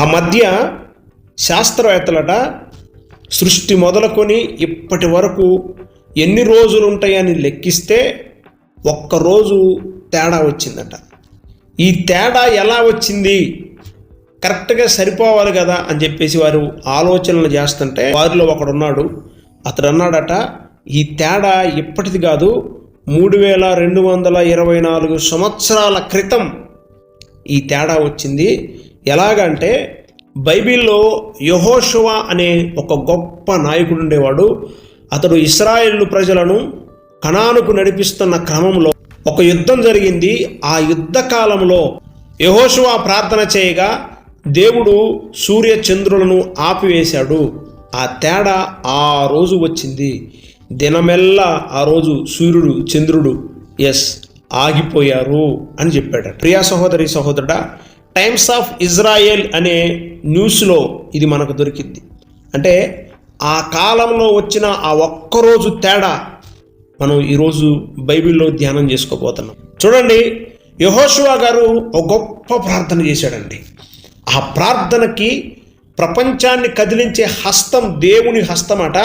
ఆ మధ్య శాస్త్రవేత్తలట సృష్టి మొదలుకొని ఇప్పటి వరకు ఎన్ని రోజులు ఉంటాయని లెక్కిస్తే ఒక్కరోజు తేడా వచ్చిందట. ఈ తేడా ఎలా వచ్చింది? కరెక్ట్గా సరిపోవాలి కదా అని చెప్పేసి వారు ఆలోచనలు చేస్తుంటే వారిలో ఒకడున్నాడు. అతడు అన్నాడట ఈ తేడా ఇప్పటిది కాదు మూడు వేల రెండు వందల ఇరవై నాలుగు సంవత్సరాల క్రితం ఈ తేడా వచ్చింది. ఎలాగంటే బైబిల్లో యహోషువ అనే ఒక గొప్ప నాయకుడు ఉండేవాడు. అతడు ఇస్రాయేల్ ప్రజలను కణానుకు నడిపిస్తున్న క్రమంలో ఒక యుద్ధం జరిగింది. ఆ యుద్ధ కాలంలో యహోషువ ప్రార్థన చేయగా దేవుడు సూర్య చంద్రులను ఆపివేశాడు. ఆ తేడా ఆ రోజు వచ్చింది. దినమెల్లా ఆ రోజు సూర్యుడు చంద్రుడు ఎస్ ఆగిపోయారు అని చెప్పాడు ప్రియా సహోదరి సహోదరుడా టైమ్స్ ఆఫ్ ఇజ్రాయెల్ అనే న్యూస్లో ఇది మనకు దొరికింది. అంటే ఆ కాలంలో వచ్చిన ఆ ఒక్కరోజు తేడా మనం ఈరోజు బైబిల్లో ధ్యానం చేసుకోబోతున్నాం. చూడండి యహోషువా గారు ఒక గొప్ప ప్రార్థన చేశాడండి. ఆ ప్రార్థనకి ప్రపంచాన్ని కదిలించే హస్తం దేవుని హస్తం అట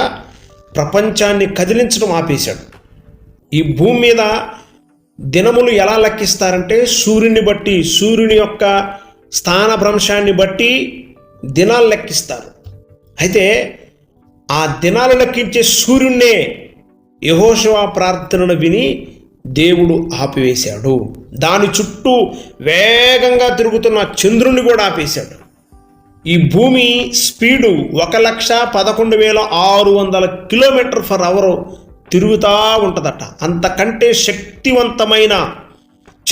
ప్రపంచాన్ని కదిలించడం ఆపేశాడు. ఈ భూమి మీద దినములు ఎలా లెక్కిస్తారంటే సూర్యుని బట్టి సూర్యుని యొక్క స్థాన భ్రంశాన్ని బట్టి దినాలు లెక్కిస్తారు. అయితే ఆ దినాలు లెక్కించే సూర్యున్నే యహోశివా ప్రార్థనను విని దేవుడు ఆపివేశాడు. దాని చుట్టూ వేగంగా తిరుగుతున్న చంద్రుని కూడా ఆపేశాడు. ఈ భూమి స్పీడు ఒక లక్ష పదకొండు వేల ఆరు వందల కిలోమీటర్ ఫర్ అవర్ తిరుగుతూ ఉంటుందట. అంతకంటే శక్తివంతమైన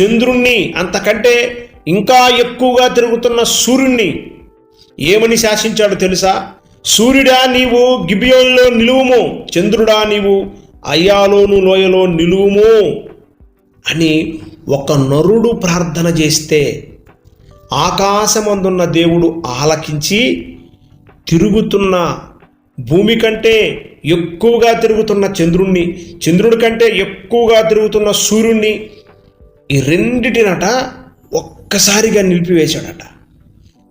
చంద్రుణ్ణి అంతకంటే ఇంకా ఎక్కువగా తిరుగుతున్న సూర్యుణ్ణి ఏమని శాసించాడు తెలుసా? సూర్యుడా నీవు గిబియోన్లో నిలువుము చంద్రుడా నీవు అయ్యాలోను లోయలో నిలువుము అని ఒక నరుడు ప్రార్థన చేస్తే ఆకాశమందున్న దేవుడు ఆలకించి తిరుగుతున్న భూమి కంటే ఎక్కువగా తిరుగుతున్న చంద్రుణ్ణి చంద్రుడి కంటే ఎక్కువగా తిరుగుతున్న సూర్యుణ్ణి ఈ రెండిటినట ఒక్కసారిగా నిలిపివేశాడట.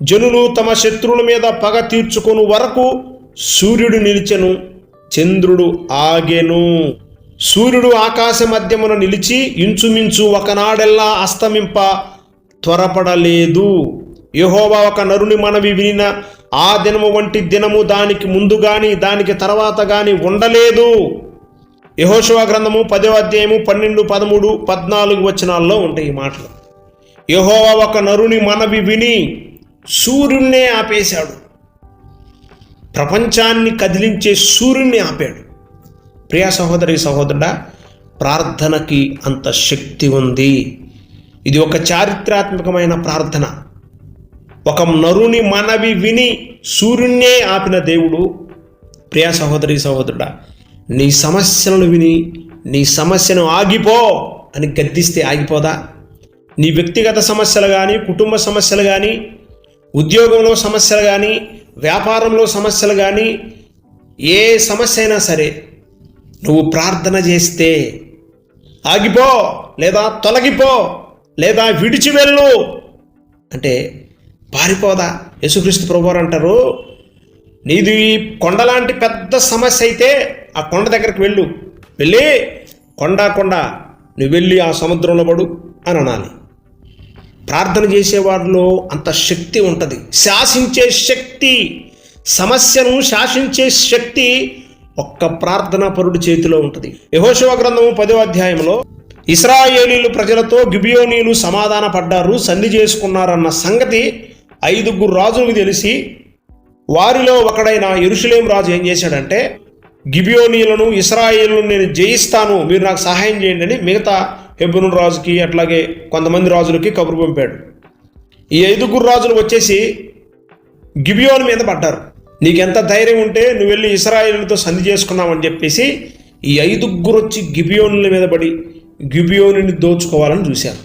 జనులు తమ శత్రువుల మీద పగ తీర్చుకొని వరకు సూర్యుడు నిలిచెను చంద్రుడు ఆగెను. సూర్యుడు ఆకాశ మధ్యమున నిలిచి ఇంచుమించు ఒకనాడెల్లా అస్తమింప త్వరపడలేదు. యహోవా ఒక నరుని మనవి వినిన ఆ దినము వంటి దినము దానికి ముందు గాని దానికి తర్వాత గాని ఉండలేదు. యహోశివ గ్రంథము పదో అధ్యాయము పన్నెండు పదమూడు పద్నాలుగు వచనాల్లో ఉంటాయి ఈ మాటలు. యహోవా ఒక నరుని మనవి విని సూర్యున్నే ఆపేశాడు. ప్రపంచాన్ని కదిలించే సూర్యుణ్ణి ఆపాడు. ప్రియా సహోదరి సహోదరుడా ప్రార్థనకి అంత శక్తి ఉంది. ఇది ఒక చారిత్రాత్మకమైన ప్రార్థన. ఒక నరుని మనవి విని సూర్యున్నే ఆపిన దేవుడు ప్రియా సహోదరి సహోదరుడా నీ సమస్యలను విని నీ సమస్యను ఆగిపో అని గద్దిస్తే ఆగిపోదా? నీ వ్యక్తిగత సమస్యలు కానీ కుటుంబ సమస్యలు కానీ ఉద్యోగంలో సమస్యలు కానీ వ్యాపారంలో సమస్యలు కానీ ఏ సమస్య అయినా సరే నువ్వు ప్రార్థన చేస్తే ఆగిపో లేదా తొలగిపో లేదా విడిచి వెళ్ళు. అంటే పారిపోదా. యేసుక్రీస్తు ప్రభువారు అంటారు నీది కొండలాంటి పెద్ద సమస్య అయితే ఆ కొండ దగ్గరికి వెళ్ళు. వెళ్ళి కొండ కొండ నువ్వు వెళ్ళి ఆ సముద్రంలో పడు అని అనాలి. ప్రార్థన చేసేవారిలో అంత శక్తి ఉంటుంది. శాసించే శక్తి సమస్యను శాసించే శక్తి ఒక్క ప్రార్థనా పరుడి చేతిలో ఉంటుంది. యహోశివ గ్రంథము పదో అధ్యాయంలో ఇస్రాయేలీలు ప్రజలతో గిబియోనీలు సమాధాన పడ్డారు సంధి చేసుకున్నారన్న సంగతి ఐదుగురు రాజులకు తెలిసి వారిలో ఒకడైన ఎరుషులేం రాజు ఏం చేశాడంటే గిబియోనీలను ఇస్రాయేలును నేను జయిస్తాను మీరు నాకు సహాయం చేయండి అని మిగతా హెబ్రోను రాజుకి అట్లాగే కొంతమంది రాజులకి కబురు పంపాడు. ఈ ఐదుగురు రాజులు వచ్చేసి గిబియోని మీద పడ్డారు. నీకెంత ధైర్యం ఉంటే నువ్వు వెళ్ళి ఇస్రాయిల్తో సంధి చేసుకున్నావని చెప్పేసి ఈ ఐదుగురు వచ్చి గిబియోనుల మీద పడి గిబియోనిని దోచుకోవాలని చూశారు.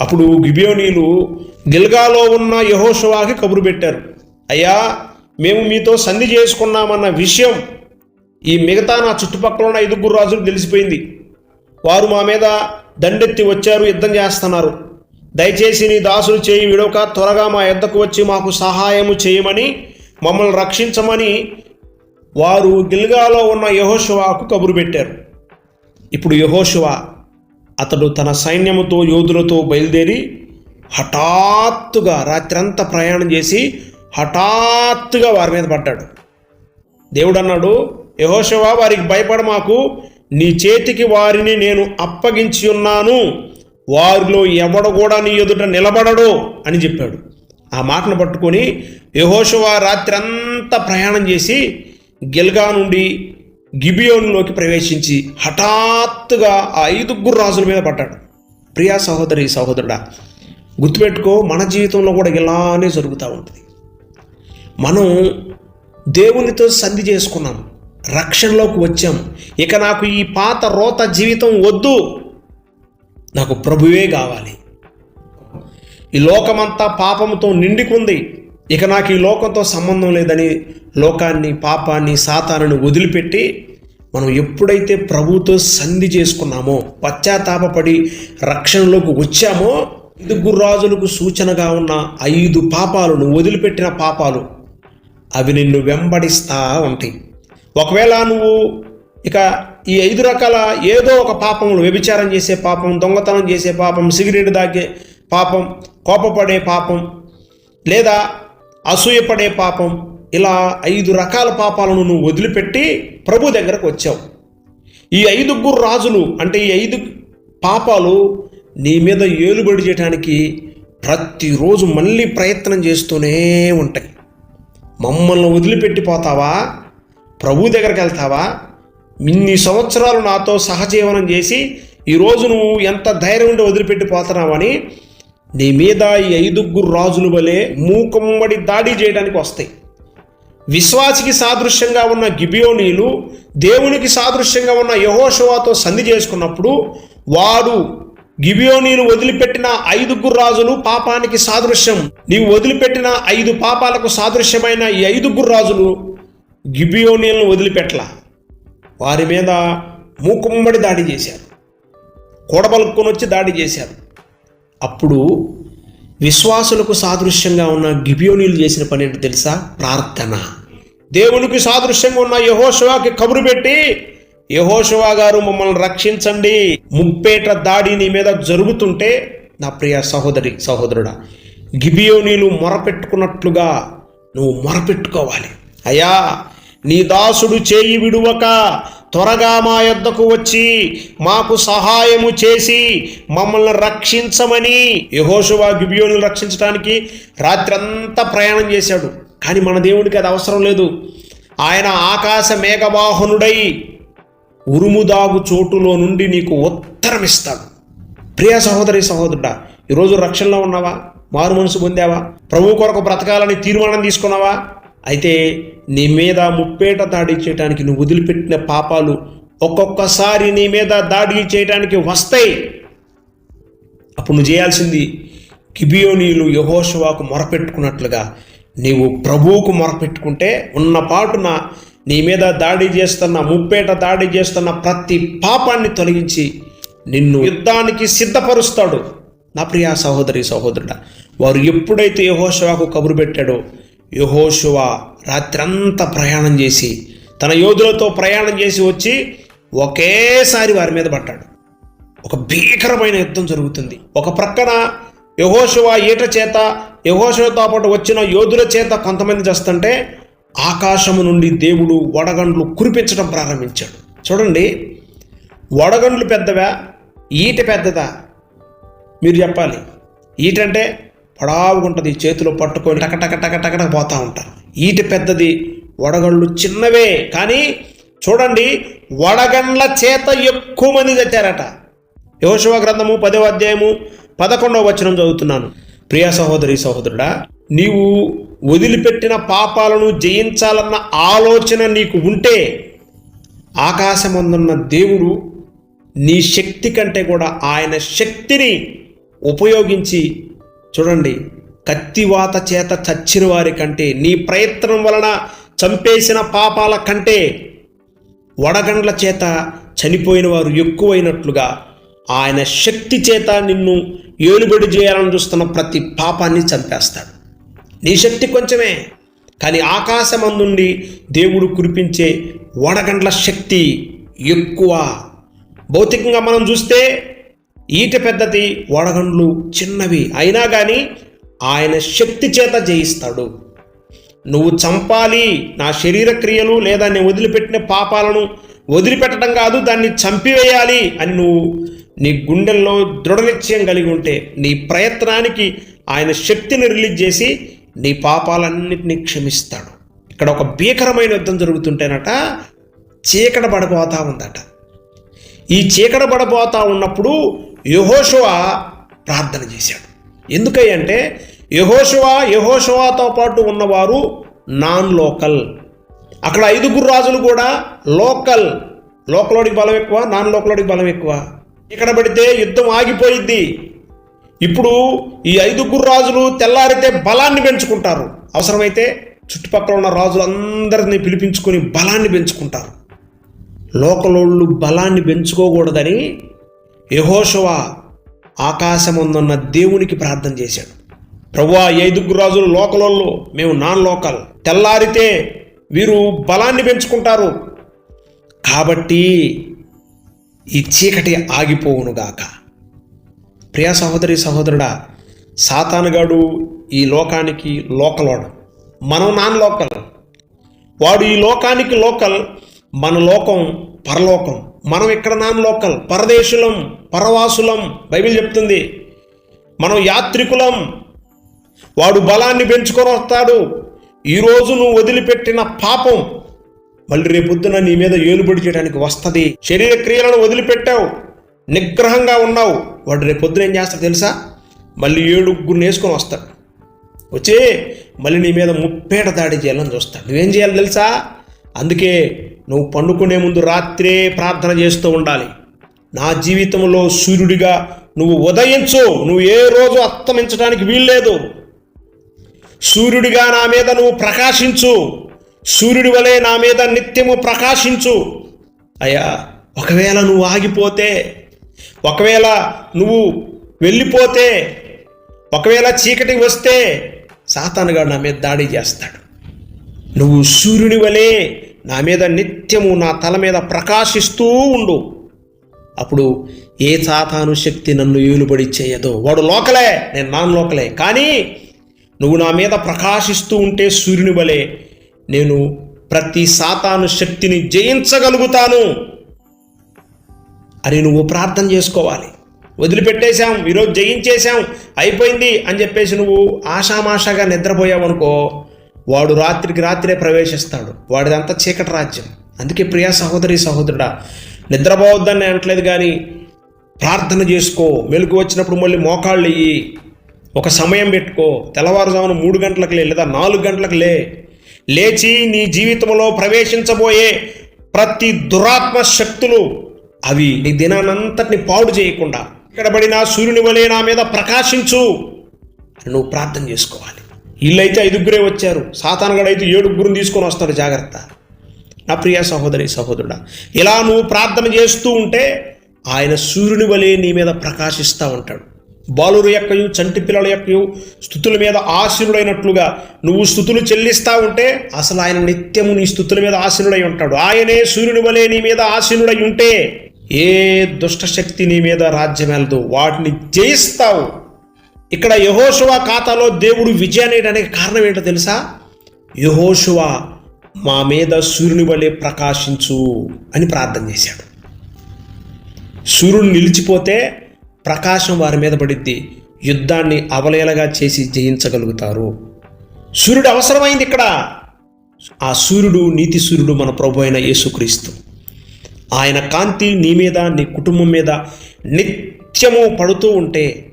అప్పుడు గిబియోనీలు గిల్గాలో ఉన్న యహోషువాకి కబురు పెట్టారు. అయ్యా మేము మీతో సంధి చేసుకున్నామన్న విషయం ఈ మిగతా నా చుట్టుపక్కల ఉన్న ఐదుగురు రాజులు తెలిసిపోయింది. వారు మా మీద దండెత్తి వచ్చారు యుద్ధం చేస్తున్నారు. దయచేసి నీ దాసులు చేయి విడవక త్వరగా మా యొద్దకు వచ్చి మాకు సహాయము చేయమని మమ్మల్ని రక్షించమని వారు గిల్గాలో ఉన్న యహోశివాకు కబురు పెట్టారు. ఇప్పుడు యహోశివ అతడు తన సైన్యముతో యోధులతో బయలుదేరి హఠాత్తుగా రాత్రంతా ప్రయాణం చేసి హఠాత్తుగా వారి మీద పడ్డాడు. దేవుడు అన్నాడు యహోశివ వారికి భయపడ మాకు నీ చేతికి వారిని నేను అప్పగించి ఉన్నాను. వారిలో ఎవడు కూడా నీ ఎదుట నిలబడడు అని చెప్పాడు. ఆ మాటను పట్టుకొని యహోశవ రాత్రి అంతా ప్రయాణం చేసి గిల్గా నుండి గిబియోన్లోకి ప్రవేశించి హఠాత్తుగా ఆ ఐదుగురు రాజుల మీద పడ్డాడు. ప్రియా సహోదరి సహోదరుడా గుర్తుపెట్టుకో మన జీవితంలో కూడా ఇలానే జరుగుతూ ఉంటుంది. మనం దేవునితో సంధి చేసుకున్నాము రక్షణలోకి వచ్చాం. ఇక నాకు ఈ పాత రోత జీవితం వద్దు. నాకు ప్రభువే కావాలి. ఈ లోకమంతా పాపంతో నిండుకుంది. ఇక నాకు ఈ లోకంతో సంబంధం లేదని లోకాన్ని పాపాన్ని సాతానుని వదిలిపెట్టి మనం ఎప్పుడైతే ప్రభుతో సంధి చేసుకున్నామో పశ్చాత్తాపడి రక్షణలోకి వచ్చామో ఐదుగురు రాజులకు సూచనగా ఉన్న ఐదు పాపాలు నువ్వు వదిలిపెట్టిన పాపాలు అవి నిన్ను వెంబడిస్తా ఉంటాయి. ఒకవేళ నువ్వు ఇక ఈ ఐదు రకాల ఏదో ఒక పాపములు వ్యభిచారం చేసే పాపం దొంగతనం చేసే పాపం సిగరెట్ దాగే పాపం కోపపడే పాపం లేదా అసూయపడే పాపం ఇలా ఐదు రకాల పాపాలను నువ్వు వదిలిపెట్టి ప్రభు దగ్గరకు వచ్చావు. ఈ ఐదుగురు రాజులు అంటే ఈ ఐదు పాపాలు నీ మీద ఏలుబడి చేయడానికి ప్రతిరోజు మళ్ళీ ప్రయత్నం చేస్తూనే ఉంటాయి. మమ్మల్ని వదిలిపెట్టిపోతావా ప్రభు దగ్గరికి వెళ్తావా? ఇన్ని సంవత్సరాలు నాతో సహజీవనం చేసి ఈరోజు నువ్వు ఎంత ధైర్యం ఉండి వదిలిపెట్టిపోతున్నావని నీ మీద ఈ ఐదుగురు రాజులు వలె మూకమ్మడి దాడి చేయడానికి వస్తాయి. విశ్వాసికి సాదృశ్యంగా ఉన్న గిబియోనీలు దేవునికి సాదృశ్యంగా ఉన్న యహోషవాతో సంధి చేసుకున్నప్పుడు వాడు గిబియోనీలు వదిలిపెట్టిన ఐదుగురు రాజులు పాపానికి సాదృశ్యం. నీవు వదిలిపెట్టిన ఐదు పాపాలకు సాదృశ్యమైన ఈ ఐదుగురు రాజులు గిబియోనీలను వదిలిపెట్టల. వారి మీద మూకుమ్మడి దాడి చేశారు. కూడబలుక్కొని వచ్చి దాడి చేశారు. అప్పుడు విశ్వాసులకు సాదృశ్యంగా ఉన్న గిబియోనీలు చేసిన పని ఏంటి తెలుసా? ప్రార్థన. దేవునికి సాదృశ్యంగా ఉన్న యహోశివాకి కబురు పెట్టి యహోశివా గారు మమ్మల్ని రక్షించండి. ముప్పేట దాడి నీ మీద జరుగుతుంటే నా ప్రియ సహోదరి సహోదరుడా గిబియోనీలు మొరపెట్టుకున్నట్లుగా నువ్వు మొరపెట్టుకోవాలి. అయ్యా నీ దాసుడు చేయి విడువక త్వరగా మా యొద్దకు వచ్చి మాకు సహాయము చేసి మమ్మల్ని రక్షించమని యహోషువా గిబియోను రక్షించడానికి రాత్రంతా ప్రయాణం చేశాడు. కానీ మన దేవుడికి అది అవసరం లేదు. ఆయన ఆకాశ మేఘవాహనుడై ఉరుముదాగు చోటులో నుండి నీకు ఉత్తరం ఇస్తాడు ప్రియ సహోదరి సహోదరుడా ఈరోజు రక్షణలో ఉన్నావా? మారు మనసు పొందావా? ప్రభు కొరకు బ్రతకాలని తీర్మానం తీసుకున్నావా? అయితే నీ మీద ముప్పేట దాడి చేయడానికి నువ్వు వదిలిపెట్టిన పాపాలు ఒక్కొక్కసారి నీ మీద దాడి చేయడానికి వస్తాయి. అప్పుడు నువ్వు చేయాల్సింది కిబియోనీలు యహోషువాకు మొరపెట్టుకున్నట్లుగా నీవు ప్రభువుకు మొరపెట్టుకుంటే ఉన్న పాటున నీ మీద దాడి చేస్తున్న ముప్పేట దాడి చేస్తున్న ప్రతి పాపాన్ని తొలగించి నిన్ను యుద్ధానికి సిద్ధపరుస్తాడు. నా ప్రియా సహోదరి సహోదరుడా వారు ఎప్పుడైతే యహోషువాకు కబురు పెట్టాడో యహోశువ రాత్రంతా ప్రయాణం చేసి తన యోధులతో ప్రయాణం చేసి వచ్చి ఒకేసారి వారి మీద పడ్డాడు. ఒక భీకరమైన యుద్ధం జరుగుతుంది. ఒక ప్రక్కన యహోశువ ఈట చేత యహోశువతో పాటు వచ్చిన యోధుల చేత కొంతమంది చేస్తుంటే ఆకాశము నుండి దేవుడు వడగండ్లు కురిపించడం ప్రారంభించాడు. చూడండి వడగండ్లు పెద్దవా? ఈట పెద్దదా? మీరు చెప్పాలి. ఈటంటే పొడావుగుంటుంది చేతిలో పట్టుకొని టక టక టక పోతూ ఉంటారు. ఈట పెద్దది వడగళ్ళు చిన్నవే కానీ చూడండి వడగండ్ల చేత ఎక్కువ మంది తెచ్చారట. యోశవ గ్రంథము పదవ అధ్యాయము పదకొండవ వచనం చదువుతున్నాను. ప్రియ సహోదరి సహోదరుడా నీవు వదిలిపెట్టిన పాపాలను జయించాలన్న ఆలోచన నీకు ఉంటే ఆకాశమందున్న దేవుడు నీ శక్తి కంటే కూడా ఆయన శక్తిని ఉపయోగించి చూడండి కత్తివాత చేత చచ్చిన వారి కంటే నీ ప్రయత్నం వలన చంపేసిన పాపాల కంటే వడగండ్ల చేత చనిపోయిన వారు ఎక్కువైనట్లుగా ఆయన శక్తి చేత నిన్ను ఏలుబడి చేయాలని చూస్తున్న ప్రతి పాపాన్ని చంపేస్తాడు. నీ శక్తి కొంచెమే కానీ ఆకాశమందుండి దేవుడు కురిపించే వడగండ్ల శక్తి ఎక్కువ. భౌతికంగా మనం చూస్తే ఈట పెద్దది వడగండ్లు చిన్నవి. అయినా కానీ ఆయన శక్తి చేత జయిస్తాడు. నువ్వు చంపాలి నా శరీర క్రియలు లేదా నేను వదిలిపెట్టిన పాపాలను వదిలిపెట్టడం కాదు దాన్ని చంపివేయాలి అని నువ్వు నీ గుండెల్లో దృఢ నిశ్చయం కలిగి ఉంటే నీ ప్రయత్నానికి ఆయన శక్తిని రిలీజ్ చేసి నీ పాపాలన్నింటినీ క్షమిస్తాడు. ఇక్కడ ఒక భీకరమైన యుద్ధం జరుగుతుంటేనట చీకట పడిపోతా ఉందట. ఈ చీకట పడిపోతా ఉన్నప్పుడు యహోషువ ప్రార్థన చేశాడు. ఎందుకంటే యహోషువ యహోషువాతో పాటు ఉన్నవారు నాన్ లోకల్. అక్కడ ఐదుగురు రాజులు కూడా లోకల్. లోకలోడికి బలం ఎక్కువ నాన్ లోకలోడికి బలం ఎక్కువ. ఇక్కడ పడితే యుద్ధం ఆగిపోయిద్ది. ఇప్పుడు ఈ ఐదుగురు రాజులు తెల్లారితే బలాన్ని పెంచుకుంటారు. అవసరమైతే చుట్టుపక్కల ఉన్న రాజులందరినీ పిలిపించుకొని బలాన్ని పెంచుకుంటారు. లోకలోళ్ళు బలాన్ని పెంచుకోకూడదని యహోషవ ఆకాశముందున్న దేవునికి ప్రార్థన చేశాడు. ప్రభువా ఐదుగురు రాజులు లోకలోళ్ళు మేము నాన్ లోకల్. తెల్లారితే వీరు బలాన్ని పెంచుకుంటారు. కాబట్టి ఈ చీకటి ఆగిపోవునుగాక ప్రియ సహోదరి సహోదరుడా సాతానుగాడు ఈ లోకానికి లోకలోడు. మనం నాన్ లోకల్. వాడు ఈ లోకానికి లోకల్. మన లోకం పరలోకం. మనం ఇక్కడ నాన్ లోకల్? పరదేశులం పరవాసులం బైబిల్ చెప్తుంది. మనం యాత్రికులం. వాడు బలాన్ని పెంచుకొని వస్తాడు. ఈరోజు నువ్వు వదిలిపెట్టిన పాపం మళ్ళీ రేపొద్దున నీ మీద ఏలుబడి చేయడానికి వస్తుంది. శరీర క్రియలను వదిలిపెట్టావు. నిగ్రహంగా ఉన్నావు. వాడు రేపొద్దున ఏం చేస్తాడు తెలుసా? మళ్ళీ ఏడుగురిని వేసుకొని వస్తాడు. వచ్చి మళ్ళీ నీ మీద ముప్పేట దాడి చేయాలని చూస్తాడు. నువ్వేం చేయాలి తెలుసా? అందుకే నువ్వు పండుకునే ముందు రాత్రే ప్రార్థన చేస్తూ ఉండాలి. నా జీవితంలో సూర్యుడిగా నువ్వు ఉదయించు. నువ్వు ఏ రోజు అస్తమించడానికి వీల్లేదు. సూర్యుడిగా నా మీద నువ్వు ప్రకాశించు. సూర్యుడి వలె నా మీద నిత్యము ప్రకాశించు. అయ్యా ఒకవేళ నువ్వు ఆగిపోతే ఒకవేళ నువ్వు వెళ్ళిపోతే ఒకవేళ చీకటి వస్తే సాతానుగాడు నా మీద దాడి చేస్తాడు. నువ్వు సూర్యుని వలె నా మీద నిత్యము నా తల మీద ప్రకాశిస్తూ ఉండు. అప్పుడు ఏ సాతాను శక్తి నన్ను ఏలుబడి చేయదు. వాడు లోకలే నేను నాన్ లోకలే. కానీ నువ్వు నా మీద ప్రకాశిస్తూ ఉంటే సూర్యుని వలె నేను ప్రతి సాతాను శక్తిని జయించగలుగుతాను అని నువ్వు ప్రార్థన చేసుకోవాలి. వదిలిపెట్టేశాం ఈరోజు జయించేశాం అయిపోయింది అని చెప్పేసి నువ్వు ఆషామాషాగా నిద్రపోయావు అనుకో వాడు రాత్రికి రాత్రే ప్రవేశిస్తాడు. వాడిదంతా చీకటి రాజ్యం. అందుకే ప్రియా సహోదరి సహోదరుడా నిద్రపోవద్దని అనట్లేదు కానీ ప్రార్థన చేసుకో. మెలుగు వచ్చినప్పుడు మళ్ళీ మోకాళ్ళు ఇయ్యి. ఒక సమయం పెట్టుకో. తెల్లవారుజామున మూడు గంటలకు లే లేదా నాలుగు గంటలకు లే. లేచి నీ జీవితంలో ప్రవేశించబోయే ప్రతి దురాత్మ శక్తులు అవి నీ దినానంతటిని పాడు చేయకుండా ఇక్కడ పడిన సూర్యుని వలె నా మీద ప్రకాశించు నువ్వు ప్రార్థన చేసుకోవాలి. వీళ్ళైతే ఐదుగురే వచ్చారు. సాతానగాడు అయితే ఏడుగురుని తీసుకొని వస్తాడు జాగ్రత్త. నా ప్రియ సహోదరి సహోదరుడా ఇలా నువ్వు ప్రార్థన చేస్తూ ఉంటే ఆయన సూర్యుని వలె నీ మీద ప్రకాశిస్తూ ఉంటాడు. బాలురు యొక్కయు చంటి పిల్లల యొక్కయు స్థుతుల మీద ఆశీనుడైనట్లుగా నువ్వు స్థుతులు చెల్లిస్తా ఉంటే అసలు ఆయన నిత్యము నీ స్థుతుల మీద ఆశీనుడై ఉంటాడు. ఆయనే సూర్యుని వలె నీ మీద ఆశీనుడై ఉంటే ఏ దుష్టశక్తి నీ మీద రాజ్యమేలదు. వాటిని జయిస్తావు. ఇక్కడ యహోశువ ఖాతాలో దేవుడు విజయాన్ని ఇవ్వడానికి కారణం ఏంటో తెలుసా? యహోశువ మా మీద సూర్యుని వలె ప్రకాశించు అని ప్రార్థన చేశాడు. సూర్యుడు నిలిచిపోతే ప్రకాశం వారి మీద పడిద్ది. యుద్ధాన్ని అవలేలగా చేసి జయించగలుగుతారు. సూర్యుడు అవసరమైంది ఇక్కడ. ఆ సూర్యుడు నీతి సూర్యుడు మన ప్రభు అయిన యేసుక్రీస్తు. ఆయన కాంతి నీ మీద నీ కుటుంబం మీద నిత్యము పడుతూ ఉంటే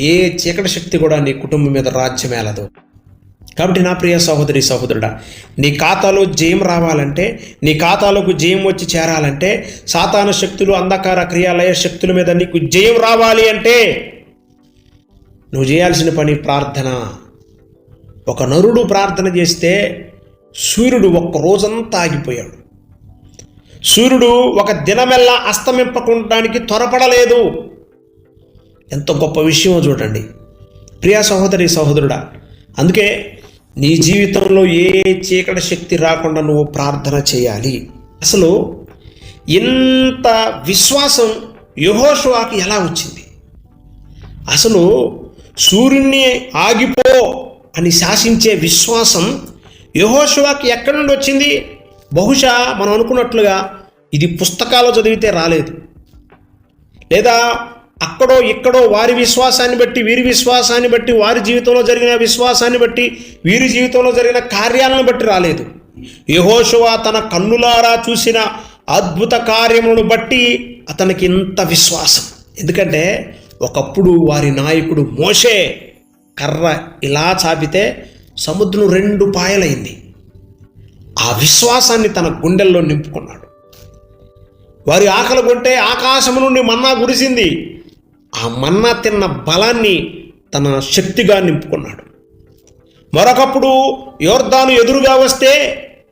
ఏ చీకటి శక్తి కూడా నీ కుటుంబం మీద రాజ్యమేలదు. కాబట్టి నా ప్రియ సహోదరి సహోదరుడా నీ ఖాతాలో జయం రావాలంటే నీ ఖాతాలోకి జయం వచ్చి చేరాలంటే సాతాన శక్తులు అంధకార క్రియాలయ శక్తుల మీద నీకు జయం రావాలి అంటే నువ్వు చేయాల్సిన పని ప్రార్థన. ఒక నరుడు ప్రార్థన చేస్తే సూర్యుడు ఒక్క రోజంతా ఆగిపోయాడు. సూర్యుడు ఒక దినమెల్లా అస్తమింపకుండానికి త్వరపడలేదు. ఎంత గొప్ప విషయమో చూడండి. ప్రియా సహోదరి సహోదరుడా అందుకే నీ జీవితంలో ఏ చీకటి శక్తి రాకుండా నువ్వు ప్రార్థన చేయాలి. అసలు ఇంత విశ్వాసం యహోషువాకి ఎలా వచ్చింది? అసలు సూర్యుడిని ఆగిపో అని శాసించే విశ్వాసం యహోషువాకి ఎక్కడి నుండి వచ్చింది? బహుశా మనం అనుకున్నట్లుగా ఇది పుస్తకాలు చదివితే రాలేదు. లేదా అక్కడో ఇక్కడో వారి విశ్వాసాన్ని బట్టి వీరి విశ్వాసాన్ని బట్టి వారి జీవితంలో జరిగిన విశ్వాసాన్ని బట్టి వీరి జీవితంలో జరిగిన కార్యాలను బట్టి రాలేదు. యహోషువ తన కన్నులారా చూసిన అద్భుత కార్యములను బట్టి అతనికి ఇంత విశ్వాసం. ఎందుకంటే ఒకప్పుడు వారి నాయకుడు మోషే కర్ర ఇలా చాపితే సముద్రం రెండు పాయలైంది. ఆ విశ్వాసాన్ని తన గుండెల్లో నింపుకున్నాడు. వారి ఆకలి కొంటే ఆకాశము నుండి మన్నా కురిసింది. ఆ మన్నా తిన్న బలాన్ని తన శక్తిగా నింపుకున్నాడు. మరొకప్పుడు యోర్దాను ఎదురుగా వస్తే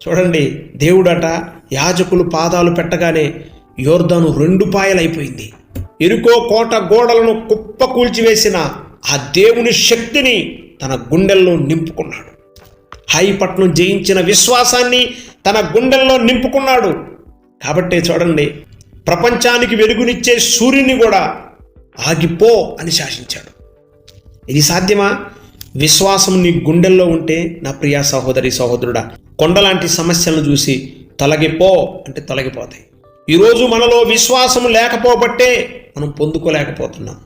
చూడండి దేవుడట యాజకులు పాదాలు పెట్టగానే యోర్దాను రెండు పాయలైపోయింది. ఎరుకో కోట గోడలను కుప్ప కూల్చివేసిన ఆ దేవుని శక్తిని తన గుండెల్లో నింపుకున్నాడు. హాయిపట్నం జయించిన విశ్వాసాన్ని తన గుండెల్లో నింపుకున్నాడు. కాబట్టే చూడండి ప్రపంచానికి వెలుగునిచ్చే సూర్యుని కూడా ఆగిపో అని శాసించాడు. ఇది సాధ్యమా? విశ్వాసం నీ గుండెల్లో ఉంటే నా ప్రియా సహోదరి సహోదరుడా కొండలాంటి సమస్యలను చూసి తొలగిపో అంటే తొలగిపోతాయి. ఈరోజు మనలో విశ్వాసం లేకపోబట్టే మనం పొందుకోలేకపోతున్నాం.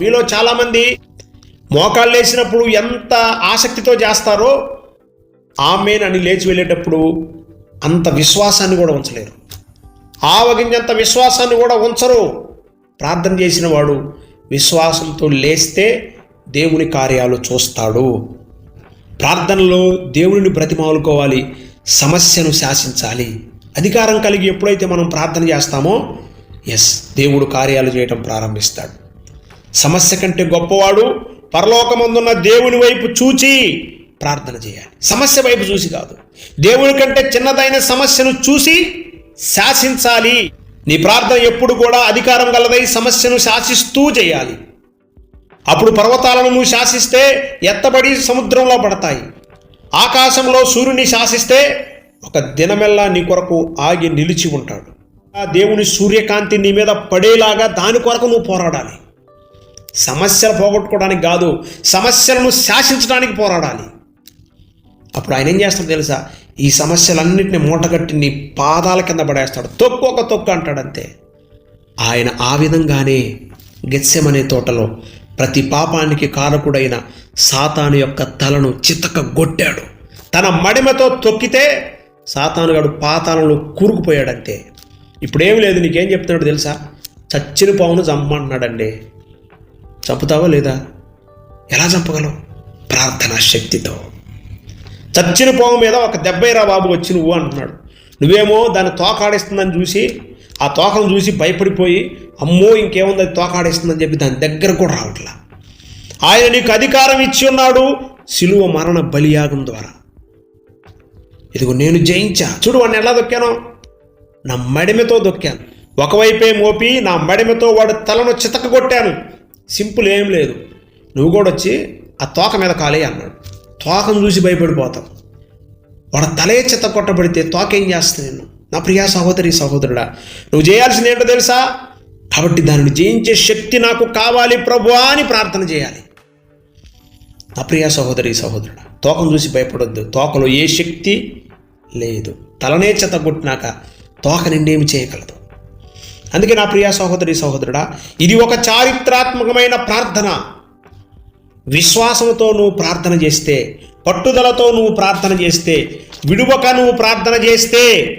మీలో చాలామంది మోకాళ్ళు లేచినప్పుడు ఎంత ఆసక్తితో చేస్తారో ఆమెన్ అని లేచి వెళ్ళేటప్పుడు అంత విశ్వాసాన్ని కూడా ఉంచలేరు. ఆవగింజంత విశ్వాసాన్ని కూడా ఉంచరు. ప్రార్థన చేసిన వాడు విశ్వాసంతో లేస్తే దేవుని కార్యాలు చూస్తాడు. ప్రార్థనలో దేవుడిని బ్రతిమాలుకోవాలి సమస్యను శాసించాలి. అధికారం కలిగి ఎప్పుడైతే మనం ప్రార్థన చేస్తామో ఎస్ దేవుడు కార్యాలు చేయటం ప్రారంభిస్తాడు. సమస్య కంటే గొప్పవాడు పరలోకమందున్న దేవుని వైపు చూచి ప్రార్థన చేయాలి. సమస్య వైపు చూసి కాదు దేవుని కంటే చిన్నదైన సమస్యను చూసి శాసించాలి. నీ ప్రార్థన ఎప్పుడు కూడా అధికారం గలదై సమస్యను శాసిస్తూ చేయాలి. అప్పుడు పర్వతాలను నువ్వు శాసిస్తే ఎత్తబడి సముద్రంలో పడతాయి. ఆకాశంలో సూర్యుని శాసిస్తే ఒక దినమెల్లా నీ కొరకు ఆగి నిలిచి ఉంటాడు. ఆ దేవుని సూర్యకాంతి నీ మీద పడేలాగా దాని కొరకు నువ్వు పోరాడాలి. సమస్యలు పోగొట్టుకోవడానికి కాదు సమస్యలను శాసించడానికి పోరాడాలి. అప్పుడు ఆయన ఏం చేస్తాడు తెలుసా? ఈ సమస్యలన్నింటినీ మూటగట్టి నీ పాదాల కింద పడేస్తాడు. తొక్కు ఒక తొక్కు అంటాడు అంతే ఆయన ఆ విధంగానే గెత్సెమనే తోటలో ప్రతి పాపానికి కారకుడైన సాతాను యొక్క తలను చితక గొట్టాడు. తన మడిమతో తొక్కితే సాతానుగాడు పాతాలను కూరుకుపోయాడంతే. ఇప్పుడేం లేదు నీకేం చెప్తున్నాడు తెలుసా? చచ్చిన పావును చంపమంటున్నాడండి చంపుతావా లేదా? ఎలా చంపగలవు? ప్రార్థనా శక్తితో. చచ్చిన పాము మీద ఒక దెబ్బైరా బాబు వచ్చి నువ్వు అంటున్నాడు. నువ్వేమో దాన్ని తోకాడేస్తుందని చూసి ఆ తోకను చూసి భయపడిపోయి అమ్మో ఇంకేముంది అది తోకాడేస్తుందని చెప్పి దాని దగ్గర కూడా రావట్లా. ఆయన నీకు అధికారం ఇచ్చి ఉన్నాడు సిలువ మరణ బలియాగం ద్వారా. ఇదిగో నేను జయించా. చూడు వాడిని ఎలా దొక్కానో. నా మడిమెతో దొక్కాను. ఒకవైపే మోపి నా మడిమెతో వాడు తలను చితకగొట్టాను. సింపుల్ ఏం లేదు. నువ్వు కూడా వచ్చి ఆ తోక మీద కాలే అన్నాడు. తోకను చూసి భయపడిపోతాం. వాడు తలే చెత్త కొట్టబడితే తోకేం ఏం నేను? నా ప్రియా సహోదరి సహోదరుడా నువ్వు చేయాల్సింది ఏంటో తెలుసా? కాబట్టి దానిని జయించే శక్తి నాకు కావాలి ప్రభు అని ప్రార్థన చేయాలి. నా ప్రియా సహోదరి సహోదరుడా తోకను చూసి భయపడొద్దు. తోకలో ఏ శక్తి లేదు. తలనే చెత్త కొట్టినాక తోక నిండేమి చేయగలదు. అందుకే నా ప్రియా సహోదరి సహోదరుడా ఇది ఒక చారిత్రాత్మకమైన ప్రార్థన. విశ్వాసంతో నువ్వు ప్రార్థన చేస్తే పట్టుదలతో నువ్వు ప్రార్థన చేస్తే విడువక నువ్వు ప్రార్థన చేస్తే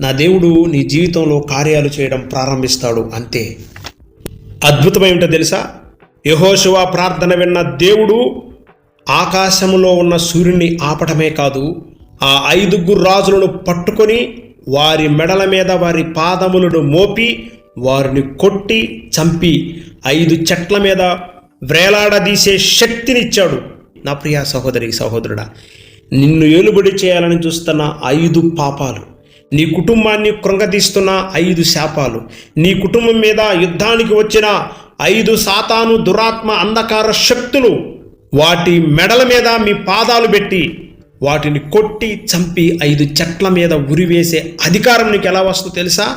నా దేవుడు నీ జీవితంలో కార్యాలు చేయడం ప్రారంభిస్తాడు అంతే. అద్భుతమేమిటో తెలుసా? యహోశివ ప్రార్థన విన్న దేవుడు ఆకాశంలో ఉన్న సూర్యుని ఆపటమే కాదు ఆ ఐదుగురు రాజులను పట్టుకొని వారి మెడల మీద వారి పాదములను మోపి వారిని కొట్టి చంపి ఐదు చెట్ల మీద వ్రేలాడదీసే శక్తినిచ్చాడు. నా ప్రియా సహోదరి సహోదరుడా నిన్ను ఏలుబడి చేయాలని చూస్తున్న ఐదు పాపాలు నీ కుటుంబాన్ని కృంగదీస్తున్న ఐదు శాపాలు నీ కుటుంబం మీద యుద్ధానికి వచ్చిన ఐదు సాతాను దురాత్మ అంధకార శక్తులు వాటి మెడల మీద మీ పాదాలు పెట్టి వాటిని కొట్టి చంపి ఐదు చెట్ల మీద ఉరివేసే అధికారం నీకు ఎలా వస్తుందో తెలుసా?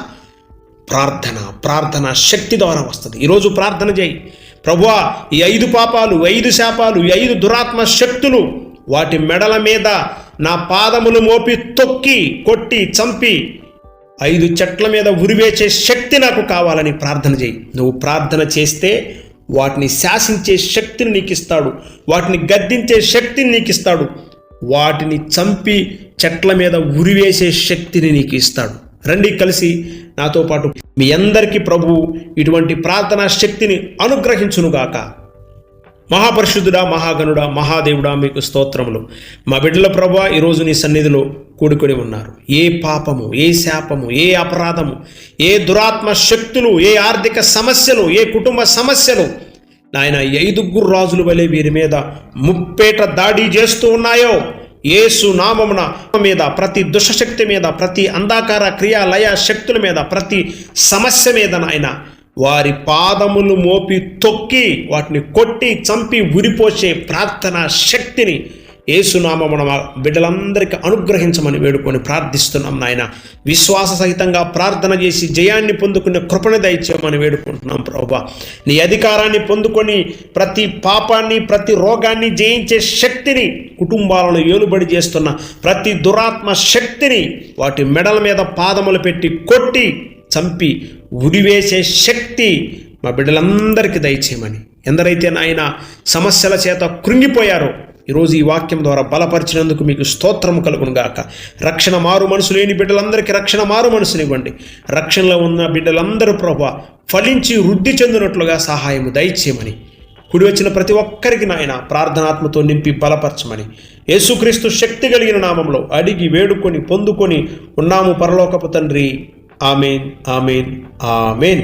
ప్రార్థన ప్రార్థన శక్తి ద్వారా వస్తుంది. ఈరోజు ప్రార్థన చేయి. ప్రభువా ఈ ఐదు పాపాలు ఐదు శాపాలు ఈ ఐదు దురాత్మ శక్తులు వాటి మెడల మీద నా పాదములు మోపి తొక్కి కొట్టి చంపి ఐదు చెట్ల మీద ఉరివేసే శక్తి నాకు కావాలని ప్రార్థన చేయి. నువ్వు ప్రార్థన చేస్తే వాటిని శాసించే శక్తిని నీకు ఇస్తాడు వాటిని గద్దించే శక్తిని నీకు ఇస్తాడు వాటిని చంపి చెట్ల మీద ఉరివేసే శక్తిని నీకు ఇస్తాడు రండి కలిసి నాతో పాటు. మీ అందరికీ ప్రభువు ఇటువంటి ప్రార్థనా శక్తిని అనుగ్రహించునుగాక. మహాపరిశుద్ధుడా మహాగణుడా మహాదేవుడా మీకు స్తోత్రములు. మా బిడ్డల ప్రభు ఈరోజు నీ సన్నిధిలో కూడుకొని ఉన్నారు. ఏ పాపము ఏ శాపము ఏ అపరాధము ఏ దురాత్మ శక్తులు ఏ ఆర్థిక సమస్యలు ఏ కుటుంబ సమస్యలు నాయన ఐదుగురు రాజుల వలె వీరి మీద ముప్పేట దాడి చేస్తూ ఉన్నాయో ఏసు నామమున మీద ప్రతి దుష్టశక్తి మీద ప్రతి అంధాకార క్రియా లయ శక్తుల మీద ప్రతి సమస్య మీద నాయన వారి పాదములు మోపి తొక్కి వాటిని కొట్టి చంపి ఉరిపోసే ప్రార్థన శక్తిని ఏసునామమున మన బిడ్డలందరికీ అనుగ్రహించమని వేడుకొని ప్రార్థిస్తున్నాం నాయన. విశ్వాస సహితంగా ప్రార్థన చేసి జయాన్ని పొందుకునే కృపణ దయచేయమని వేడుకుంటున్నాం ప్రభా. నీ అధికారాన్ని పొందుకొని ప్రతి పాపాన్ని ప్రతి రోగాన్ని జయించే శక్తిని కుటుంబాలను ఏలుబడి చేస్తున్న ప్రతి దురాత్మ శక్తిని వాటి మెడల మీద పాదములు పెట్టి కొట్టి చంపి ఉడివేసే శక్తి మా బిడ్డలందరికీ దయచేయమని. ఎందరైతే నాయన సమస్యల చేత కృంగిపోయారో ఈరోజు ఈ వాక్యం ద్వారా బలపరిచినందుకు మీకు స్తోత్రము కలుగును గాక రక్షణ మారు మనసు లేని బిడ్డలందరికీ రక్షణ మారు మనసునివ్వండి. రక్షణలో ఉన్న బిడ్డలందరూ ప్రభా ఫలించి వృద్ధి చెందినట్లుగా సహాయము దయచేయమని. కుడి వచ్చిన ప్రతి ఒక్కరికి నాయన ప్రార్థనాత్మతో నింపి బలపరచమని. యేసుక్రీస్తు శక్తి కలిగిన నామంలో అడిగి వేడుకొని పొందుకొని ఉన్నాము పరలోకపు తండ్రి. ఆమెన్ ఆమెన్ ఆమెన్.